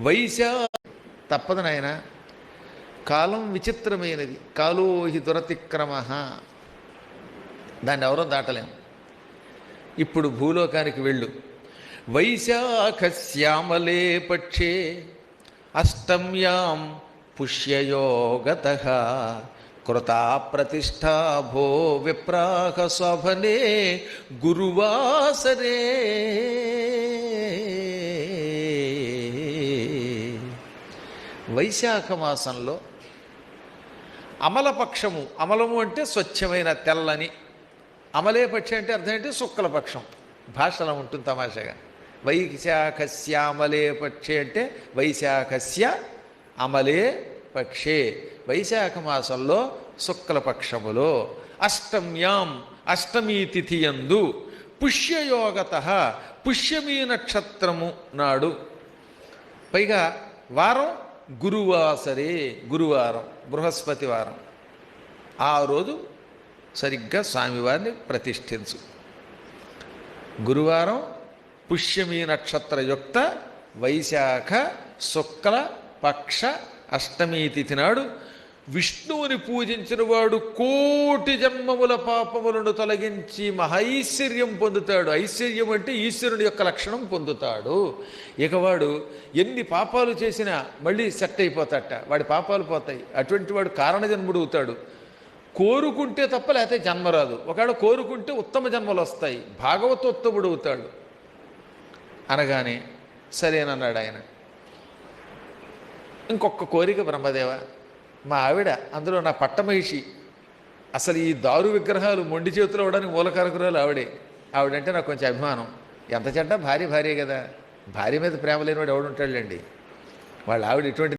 వైశా తప్పదు నాయన. కాలం విచిత్రమైనది. కాలోహి దురతిక్రమ. దాన్ని ఎవరో దాటలేం. ఇప్పుడు భూలోకానికి వెళ్ళు. వైశాఖ శ్యామలే పక్షే అష్టమ్యాం పుష్యయోగత. కృతా ప్రతిష్టా భో విప్రాహ శోభనే గురువాసరే. వైశాఖ మాసంలో అమలపక్షము అమలము అంటే స్వచ్ఛమైన తెల్లని. అమలే పక్షి అంటే అర్థం ఏంటి? శుక్లపక్షం. భాషలో ఉంటుంది తమాషగా. వైశాఖస్యామలే పక్షే అంటే వైశాఖస్య అమలే పక్షే. వైశాఖ మాసంలో శుక్లపక్షములో. అష్టమ్యాం అష్టమీ తిథి యందు పుష్యయోగత పుష్యమీ నక్షత్రము నాడు. పైగా వారం గురువాసరే గురువారం బృహస్పతి వారం. ఆ రోజు సరిగ్గా స్వామివారిని ప్రతిష్ఠించు. గురువారం పుష్యమీ నక్షత్రయుక్త వైశాఖ శుక్ల పక్ష అష్టమీ తిథి నాడు విష్ణువుని పూజించిన వాడు కోటి జన్మముల పాపములను తొలగించి మహైశ్వర్యం పొందుతాడు. ఐశ్వర్యం అంటే ఈశ్వరుని యొక్క లక్షణం పొందుతాడు. ఇక వాడు ఎన్ని పాపాలు చేసినా మళ్ళీ సెట్ అయిపోతాట. వాడి పాపాలు పోతాయి. అటువంటి వాడు కారణజన్ముడు అవుతాడు కోరుకుంటే తప్ప లేకపోతే జన్మ రాదు ఒకవేళ కోరుకుంటే ఉత్తమ జన్మలు వస్తాయి. భాగవతోత్తముడు అవుతాడు అనగానే సరేనన్నాడు ఆయన. ఇంకొక కోరిక బ్రహ్మదేవ మా ఆవిడ అందులో నా పట్టమహిషి. అసలు ఈ దారు విగ్రహాలు మొండి చేతులు అవ్వడానికి మూలకారకురాలు ఆవిడే. ఆవిడంటే నాకు కొంచెం అభిమానం. ఎంత చెడ్డ? భార్య భార్య కదా. భార్య మీద ప్రేమ లేనివాడు ఎవడుంటాడులేండి వాళ్ళ ఆవిడ ఇటువంటి